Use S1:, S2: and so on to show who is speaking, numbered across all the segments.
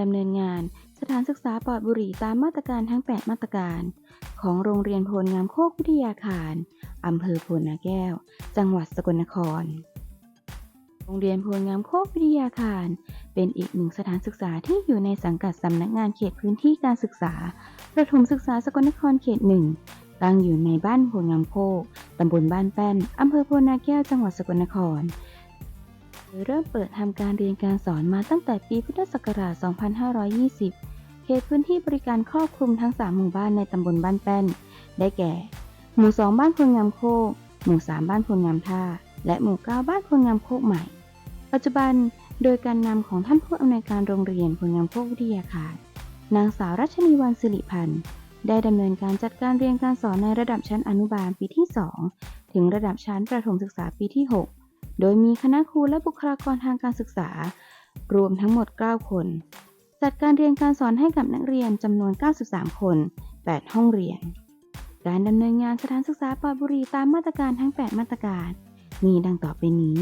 S1: ดำเนินงาน สถานศึกษาปลอดบุหรี่ตามมาตรการทั้ง 8 มาตรการ ของโรงเรียนโพลงามโคกวิทยาคารอำเภอโพนาแก้ว จังหวัดสกลนคร โรงเรียนโพลงามโคกวิทยาคาร เป็นอีกหนึ่งสถานศึกษาที่อยู่ในสังกัดสำนักงานเขตพื้นที่การศึกษา ประถมศึกษาสกลนครเขตหนึ่งตั้งอยู่ในบ้านโพลงามโคกตำบลบ้านแป้นอำเภอโพนาแก้ว จังหวัดสกลนคร ยเริ่มเปิดทำการเรียนการสอนมาตั้งแต่ปีพุทธศักราช 2520 เขตพื้นที่บริการครอบคลุมทั้ง 3 หมู่บ้านในตำบลบ้านแป้น ได้แก่ หมู่ 2 บ้านพลงามโคก หมู่ 3 บ้านพลงามท่า และหมู่ 9 บ้านพลงามโคกใหม่ ปัจจุบันโดยการนำของท่านผู้อำนวยการโรงเรียนพลงามโคกวิทยาคารนางสาวรัชนีวันสิริพันธ์ได้ดำเนินการจัดการเรียนการสอนในระดับชั้นอนุบาลปีที่ 2 ถึงระดับชั้นประถมศึกษาปีที่ 6 โดยมีคณะครูและบุคลากรทางการศึกษา รวมทั้งหมด 9 คน จัดการเรียนการสอนให้กับนักเรียนจำนวน 93 คน 8 ห้องเรียน การดำเนินงานสถานศึกษาปลอดบุหรี่ตามมาตรการทั้ง 8 มาตรการ มีดังต่อไปนี้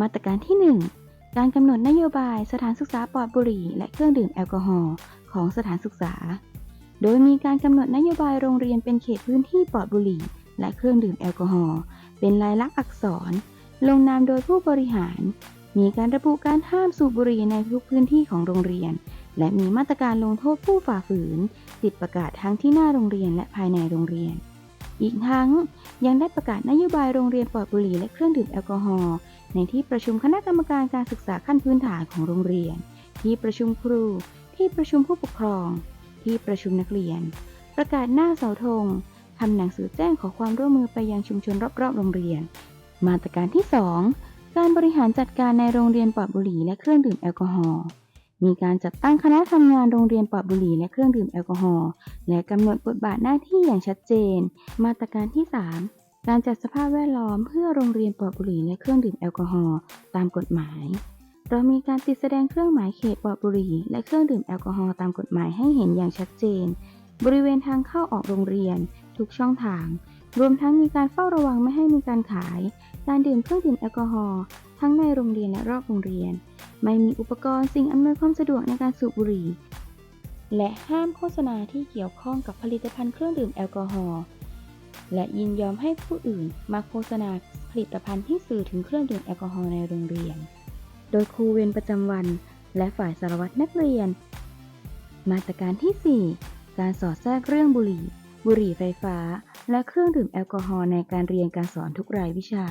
S1: มาตรการที่ 1 การกำหนดนโยบายสถานศึกษาปลอดบุหรี่และเครื่องดื่มแอลกอฮอล์ของสถานศึกษา โดยมีการกำหนดนโยบายโรงเรียนเป็นเขตพื้นที่ปลอดบุหรี่และเครื่องดื่มแอลกอฮอล์เป็นลายลักษณ์อักษร ลงนามโดยผู้บริหาร มีการระบุการห้ามสูบบุหรี่ในทุกพื้นที่ของโรงเรียน และมีมาตรการลงโทษผู้ฝ่าฝืน ติดประกาศทั้งที่หน้าโรงเรียนและภายในโรงเรียน อีกทั้งยังได้ประกาศนโยบายโรงเรียนปลอดบุหรี่และเครื่องดื่มแอลกอฮอล์ในที่ประชุมคณะกรรมการการศึกษาขั้นพื้นฐานของโรงเรียน ที่ประชุมครู ที่ประชุมผู้ปกครอง ที่ประชุมนักเรียน ประกาศหน้าเสาธงทำหนังสือแจ้งขอความร่วมมือไปยังชุมชนรอบๆ โรงเรียน มาตรการที่ 2 การบริหารจัดการในโรงเรียนปลอดบุหรี่และเครื่องดื่มแอลกอฮอล์มีการจัดตั้งคณะทำงานโรงเรียนปลอดบุหรี่และเครื่องดื่มแอลกอฮอล์และกำหนดบทบาทหน้าที่อย่างชัดเจน มาตรการที่ 3 การจัดสภาพแวดล้อมเพื่อโรงเรียนปลอดบุหรี่และเครื่องดื่มแอลกอฮอล์ตามกฎหมาย เรามีการติดแสดงเครื่องหมายเขตปลอดบุหรี่และเครื่องดื่มแอลกอฮอล์ตามกฎหมายให้เห็นอย่างชัดเจน บริเวณทางเข้าออกโรงเรียน ทุกช่องทาง รวมทั้งมีการเฝ้าระวังไม่ให้มีการขาย การดื่มเครื่องดื่มแอลกอฮอล์ทั้งในโรงเรียนและรอบโรงเรียน ไม่มีอุปกรณ์สิ่งอำนวยความสะดวกในการสูบบุหรี่ และห้ามโฆษณาที่เกี่ยวข้องกับผลิตภัณฑ์เครื่องดื่มแอลกอฮอล์และยินยอมให้ผู้อื่นมาโฆษณาผลิตภัณฑ์ที่สื่อถึงเครื่องดื่มแอลกอฮอล์ในโรงเรียน โดยครูเวรประจำวัน และฝ่ายสารวัตรนักเรียน มาตรการที่ 4 การสอดแทรกเรื่องบุหรี่ บุหรี่ไฟฟ้า และเครื่องดื่มแอลกอฮอล์ในการเรียนการสอนทุกรายวิชา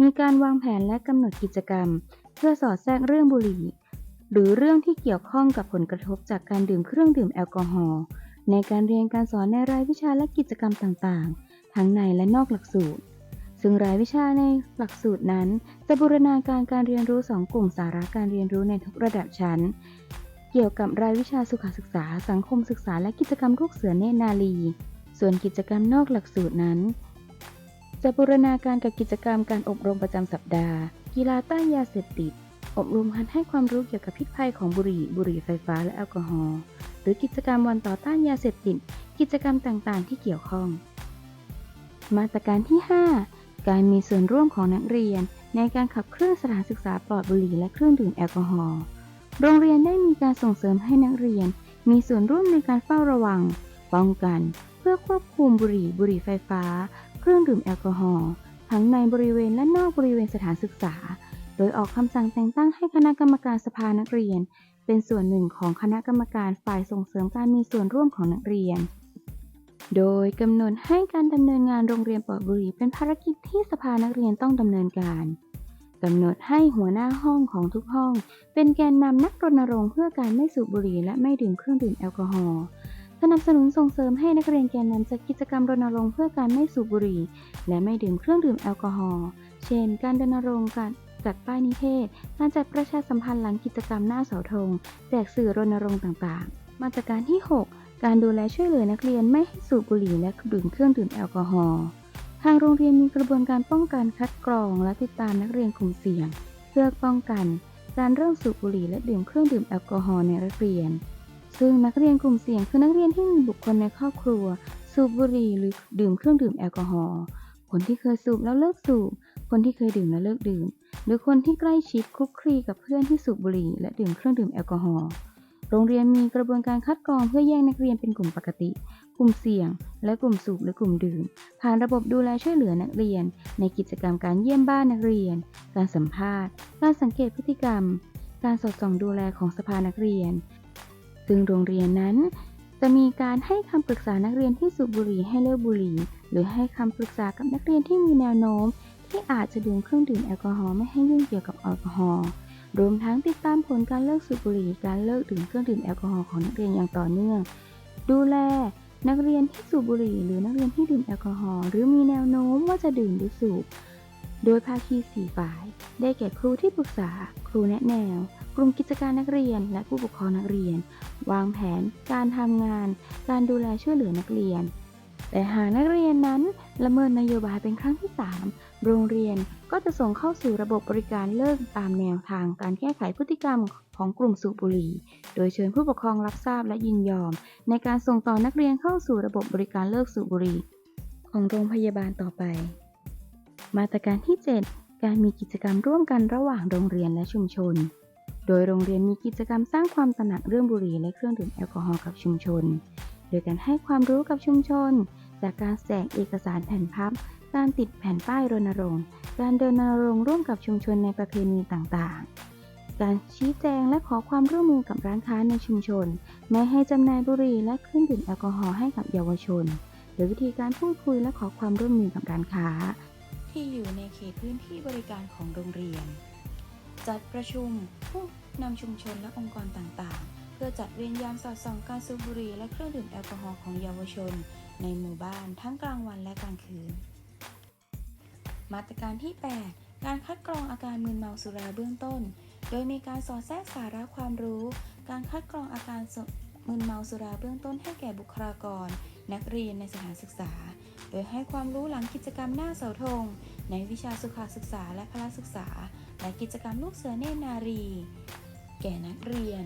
S1: มีการวางแผนและกำหนดกิจกรรม เพื่อสอดแทรกเรื่องบุหรี่ หรือเรื่องที่เกี่ยวข้องกับผลกระทบจากการดื่มเครื่องดื่มแอลกอฮอล์ในการเรียนการสอนในรายวิชาและกิจกรรมต่างๆ ทั้งในและนอกหลักสูตร ซึ่งรายวิชาในหลักสูตรนั้น จะบูรณาการการเรียนรู้สองกลุ่มสาระการเรียนรู้ในทุกระดับชั้น เกี่ยวกับรายวิชาสุขศึกษา สังคมศึกษาและกิจกรรมลูกเสือเนนาลี ส่วนกิจกรรมนอกหลักสูตรนั้น จะบูรณาการกับกิจกรรมการอบรมประจำสัปดาห์ กีฬาต้านยาเสพติด อบรมการให้ความรู้เกี่ยวกับพิษภัยของบุหรี่ บุหรี่ไฟฟ้าและแอลกอฮอล์ หรือกิจกรรมวันต่อต้านยาเสพติด กิจกรรมต่างๆ ที่เกี่ยวข้อง มาตรการที่ 5 การมีส่วนร่วมของนักเรียน ในการขับเคลื่อนสถานศึกษาปลอดบุหรี่และเครื่องดื่มแอลกอฮอล์ โรงเรียนได้มีการส่งเสริมให้นักเรียน มีส่วนร่วมในการเฝ้าระวัง ป้องกัน ควบคุมบุหรี่บุหรี่ไฟฟ้า เครื่องดื่มแอลกอฮอล์ทั้งในบริเวณและนอกบริเวณสถานศึกษา โดยออกคำสั่งแต่งตั้งให้คณะกรรมการสภานักเรียน เป็นส่วนหนึ่งของคณะกรรมการฝ่ายส่งเสริมการมีส่วนร่วมของนักเรียน โดยกำหนดให้การดำเนินงานโรงเรียนปลอดบุหรี่เป็นภารกิจที่สภานักเรียนต้องดำเนินการกำหนดให้หัวหน้าห้องของทุกห้อง เป็นแกนนำนักรณรงค์เพื่อการไม่สูบบุหรี่และไม่ดื่มเครื่องดื่มแอลกอฮอล์ สนับสนุนส่งเสริมให้นักเรียนแกนนำจัดกิจกรรมรณรงค์เพื่อการไม่สูบบุหรี่ และไม่ดื่มเครื่องดื่มแอลกอฮอล์ เช่น การรณรงค์การจัดป้ายนิเทศ การจัดประชาสัมพันธ์หลังกิจกรรมหน้าเสาธง แจกสื่อรณรงค์ต่างๆ มาตรการที่ 6 การดูแลช่วยเหลือนักเรียนไม่ให้สูบบุหรี่และดื่มเครื่องดื่มแอลกอฮอล์ ทางโรงเรียนมีกระบวนการป้องกันคัดกรอง และติดตามนักเรียนกลุ่มเสี่ยง เพื่อป้องกัน การเริ่มสูบบุหรี่และดื่มเครื่องดื่มแอลกอฮอล์ในนักเรียน ซึ่งนักเรียนกลุ่มเสี่ยงคือนักเรียนที่มีบุคคลในครอบครัว สูบบุหรี่หรือดื่มเครื่องดื่มแอลกอฮอล์คนที่เคยสูบแล้วเลิกสูบ คนที่เคยดื่มแล้วเลิกดื่ม หรือคนที่ใกล้ชิดคลุกคลีกับเพื่อนที่สูบบุหรี่และดื่มเครื่องดื่มแอลกอฮอล์โรงเรียนมีกระบวนการคัดกรองเพื่อแยกนักเรียนเป็นกลุ่มปกติ กลุ่มเสี่ยง และกลุ่มสูบหรือกลุ่มดื่ม ผ่านระบบดูแลช่วยเหลือนักเรียน ในกิจกรรมการเยี่ยมบ้านนักเรียน การสัมภาษณ์ การสังเกตพฤติกรรม การสอดส่องดูแลของสภานักเรียน ซึ่งโรงเรียนนั้น จะมีการให้คำปรึกษานักเรียนที่สูบบุหรี่ให้เลิกบุหรี่ หรือให้คำปรึกษากับนักเรียนที่มีแนวโน้ม ที่อาจจะดื่มเครื่องดื่มแอลกอฮอล์ไม่ให้ยุ่งเกี่ยวกับแอลกอฮอล์รวมทั้งติดตามผลการเลิกสูบบุหรี่ การเลิกดื่มเครื่องดื่มแอลกอฮอล์ของนักเรียนอย่างต่อเนื่อง ดูแลนักเรียนที่สูบบุหรี่ หรือนักเรียนที่ดื่มแอลกอฮอล์หรือมีแนวโน้มว่าจะดื่มหรือสูบ โดยภาคีสี่ฝ่าย ได้แก่ครูที่ปรึกษา ครูแนะแนว กลุ่มกิจการนักเรียนและผู้ปกครองนักเรียน วางแผน การทำงาน การดูแลช่วยเหลือนักเรียน แต่หากนักเรียนนั้นละเมิดนโยบายเป็นครั้งที่ 3 โรงเรียนก็จะส่งเข้าสู่ระบบบริการเลิกตามแนวทางการแก้ไขพฤติกรรมของกลุ่มสูบบุหรี่ โดยเชิญผู้ปกครองรับทราบและยินยอม ในการส่งต่อนักเรียนเข้าสู่ระบบบริการเลิกสูบบุหรี่ ของโรงพยาบาลต่อไป มาตรการที่ 7 การมีกิจกรรมร่วมกันระหว่างโรงเรียนและชุมชน โดยโรงเรียนมีกิจกรรมสร้างความตระหนักเรื่องบุหรี่และเครื่องดื่มแอลกอฮอล์กับชุมชน โดยการให้ความรู้กับชุมชน จากการแจกเอกสารแผ่นพับ การติดแผ่นป้ายรณรงค์ การเดินรณรงค์ร่วมกับชุมชนในประเพณีต่างๆ การชี้แจงและขอความร่วมมือกับร้านค้าในชุมชน ไม่ให้จำหน่ายบุหรี่และเครื่องดื่มแอลกอฮอล์ให้กับเยาวชน หรือวิธีการพูดคุยและขอความร่วมมือกับร้านค้า ที่อยู่ในเขตพื้นที่บริการของโรงเรียน จัดประชุมผู้นำชุมชนและองค์กรต่างๆ เพื่อจัดเวรยามสอดส่องการสูบบุหรี่และเครื่องดื่มแอลกอฮอล์ของเยาวชน ในหมู่บ้านทั้งกลางวันและกลางคืน มาตรการที่ 8 การคัดกรองอาการมึนเมาสุราเบื้องต้น โดยมีการสอดแทรกสาระความรู้ การคัดกรองอาการมึนเมาสุราเบื้องต้นให้แก่บุคลากร นักเรียนในสถานศึกษา โดยให้ความรู้หลังกิจกรรมหน้าเสาธงในวิชาสุขศึกษาและพละศึกษา และกิจกรรมลูกเสือเนตรนารี แก่นักเรียน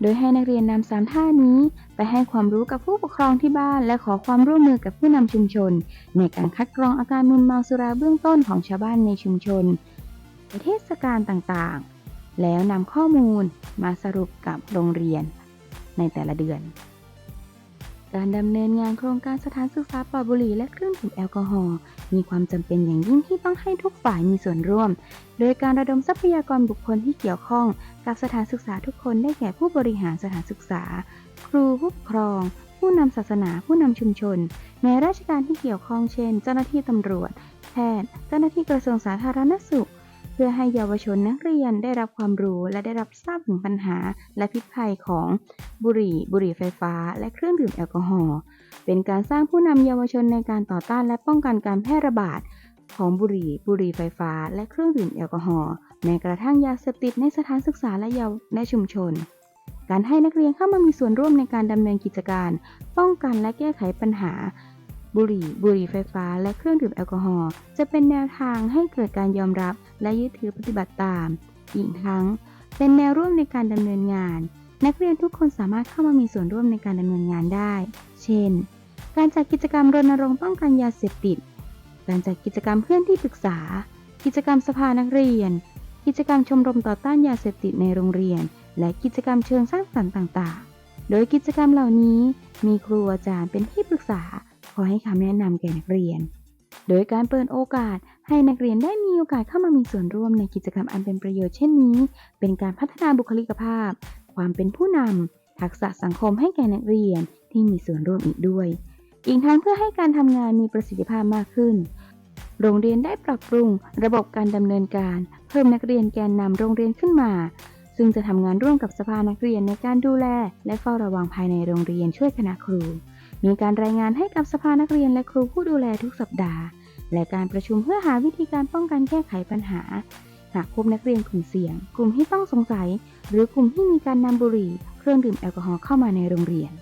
S1: โดยให้นักเรียนนำสามท่านี้ ไปให้ความรู้กับผู้ปกครองที่บ้าน และขอความร่วมมือกับผู้นำชุมชน ในการคัดกรองอาการมึนเมาสุราเบื้องต้นของชาวบ้านในชุมชนในเทศกาลต่างๆ แล้วนำข้อมูลมาสรุปกับโรงเรียนในแต่ละเดือน การดำเนินงานโครงการสถานศึกษาปลอดบุหรี่และเครื่องดื่มแอลกอฮอล์มีความจำเป็นอย่างยิ่งที่ต้องให้ทุกฝ่ายมีส่วนร่วม โดยการระดมทรัพยากรบุคคลที่เกี่ยวข้อง กับสถานศึกษาทุกคนได้แก่ผู้บริหารสถานศึกษา ครูผู้ปกครอง ผู้นำศาสนาผู้นำชุมชนในราชการที่เกี่ยวข้องเช่น เจ้าหน้าที่ตำรวจ แพทย์ เจ้าหน้าที่กระทรวงสาธารณสุข เพื่อให้เยาวชนนักเรียนได้รับความรู้และได้รับทราบถึงปัญหาและพิษภัยของบุหรี่ บุหรี่ไฟฟ้า และเครื่องดื่มแอลกอฮอล์เป็นการสร้างผู้นำเยาวชนในการต่อต้านและป้องกันการแพร่ระบาดของบุหรี่ บุหรี่ไฟฟ้า และเครื่องดื่มแอลกอฮอล์แม้กระทั่งยาเสพติดในสถานศึกษาและเยาวและชุมชน การให้นักเรียนเข้ามามีส่วนร่วมในการดำเนินกิจการ ป้องกันและแก้ไขปัญหา บุหรี่บุหรี่ไฟฟ้า และเครื่องดื่มแอลกอฮอล์จะเป็นแนวทางให้เกิดการยอมรับและยึดถือปฏิบัติตาม อีกทั้ง เป็นแนวร่วมในการดำเนินงาน นักเรียนทุกคนสามารถเข้ามามีส่วนร่วมในการดำเนินงานได้ เช่น การจัดกิจกรรมรณรงค์ป้องกันยาเสพติด การจัดกิจกรรมเพื่อนที่ปรึกษา กิจกรรมสภานักเรียน กิจกรรมชมรมต่อต้านยาเสพติดในโรงเรียน และกิจกรรมเชิงสร้างสรรค์ต่าง ๆ โดยกิจกรรมเหล่านี้มีครูอาจารย์เป็นที่ปรึกษา ขอให้คำแนะนำแก่นักเรียน โดยการเปิดโอกาสให้นักเรียนได้มีโอกาสเข้ามามีส่วนร่วมในกิจกรรมอันเป็นประโยชน์เช่นนี้ เป็นการพัฒนาบุคลิกภาพ ความเป็นผู้นำทักษะสังคมให้แก่นักเรียนที่มีส่วนร่วมอีกด้วย อีกทั้งเพื่อให้การทำงานมีประสิทธิภาพมากขึ้น โรงเรียนได้ปรับปรุง ระบบการดำเนินการ เพิ่มนักเรียนแกนนำโรงเรียนขึ้นมาซึ่งจะทำงานร่วมกับสภานักเรียนในการดูแล และเฝ้าระวังภายในโรงเรียนช่วยคณะครู มีการรายงานให้กับสภานักเรียนและครูผู้ดูแลทุกสัปดาห์ และการประชุมเพื่อหาวิธีการป้องกันแก้ไขปัญหา หากพบนักเรียนกลุ่มเสี่ยง กลุ่มที่ต้องสงสัย หรือกลุ่มที่มีการนำบุหรี่ เครื่องดื่มแอลกอฮอล์เข้ามาในโรงเรียน